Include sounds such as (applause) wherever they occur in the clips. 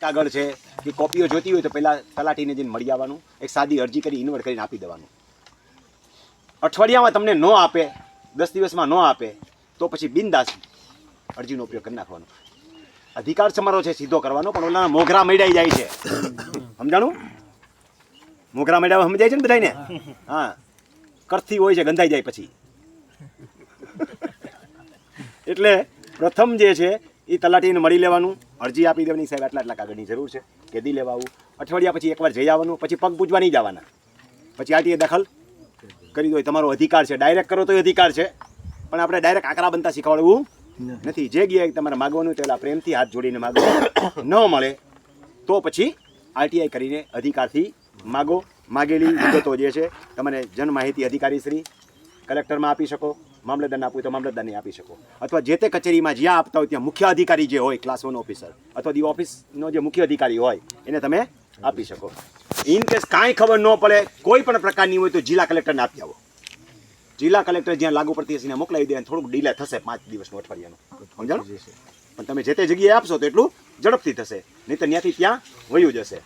કાગળ છે, કે કોપીઓ જોતી હોય તો પહેલાં તલાટીને જઈને મળી આવવાનું. એક સાદી અરજી કરી ઇન્વર્ટ કરીને આપી દેવાનું. અઠવાડિયામાં તમને ન આપે, દસ દિવસમાં ન આપે, તો પછી બિંદાસ અરજીનો ઉપયોગ કરી નાખવાનો. અધિકાર સમારોહ છે સીધો કરવાનો, પણ ઓલા મોઘરા મેળાઈ જાય છે. સમજાણું? મોઘરા મૈડા સમજાય છે ને બધાને હા. કરથી હોય છે, ગંધાઈ જાય પછી. એટલે પ્રથમ જે છે એ તલાટીને મળી લેવાનું. અરજી આપી દેવાની સાહેબ આટલા આટલા કાગળની જરૂર છે. કેદી લેવા આવું અઠવાડિયા પછી એકવાર જઈ આવવાનું પછી પગ પૂજવા નહીં જવાના. પછી આરટીએ દખલ કરી દો તમારો અધિકાર છે. ડાયરેક્ટ કરો તો અધિકાર છે. પણ આપણે ડાયરેક્ટ આકરા બનતા શીખવાડવું નથી. જે ગયા તમારે માગવાનું હોય પ્રેમથી હાથ જોડીને માગો. (coughs) ન મળે તો પછી આરટીઆઈ કરીને અધિકારથી માગો. માગેલી વિગતો જે છે તમને જન માહિતી અધિકારી શ્રી કલેક્ટરમાં આપી શકો. મામલતદારને આપવું તો મામલતદારને આપી શકો. અથવા જે તે કચેરીમાં જ્યાં આપતા હોય ત્યાં મુખ્ય અધિકારી જે હોય ક્લાસ વન ઓફિસર અથવા દી ઓફિસનો જે મુખ્ય અધિકારી હોય એને તમે આપી શકો. ઇન કેસ કાંઈ ખબર ન પડે કોઈ પણ પ્રકારની હોય તો જિલ્લા કલેક્ટરને આપી આવો. જિલ્લા કલેક્ટર જ્યાં લાગુ પડતી હશે એને મોકલાવી દે થોડુંક ડીલે થશે પાંચ દિવસનું અઠવાડિયાનું. સમજાણું? પણ તમે જે તે જગ્યાએ આપશો તો એટલું ઝડપથી થશે. નહીં તો ત્યાંથી ત્યાં વયું જશે.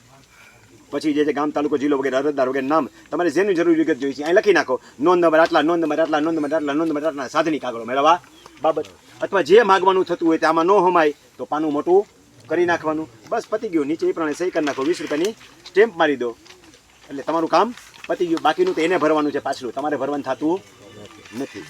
પછી જે છે ગામ, તાલુકો, જિલ્લો વગેરે, અરજદાર વગેરે નામ તમારે જેની જરૂરી વિગત જોઈએ છે, અહીં લખી નાખો. નોંધ નંબર આટલા, નોંધ નંબર આટલા, નોંધ નંબર આટલા, નોંધ નંબર આટલા સાધની કાગળો મેળવવા બાબત. અથવા જે માગવાનું થતું હોય તે આમાં ન હમાય, તો પાનું મોટું કરી નાખવાનું. બસ પતી ગયું. નીચે એ પ્રમાણે સહી કરી નાખો. વીસ રૂપિયાની સ્ટેમ્પ મારી દો. એટલે તમારું કામ પતી ગયું. બાકીનું તો એને ભરવાનું છે પાછલું. તમારે ભરવાનું થતું નથી.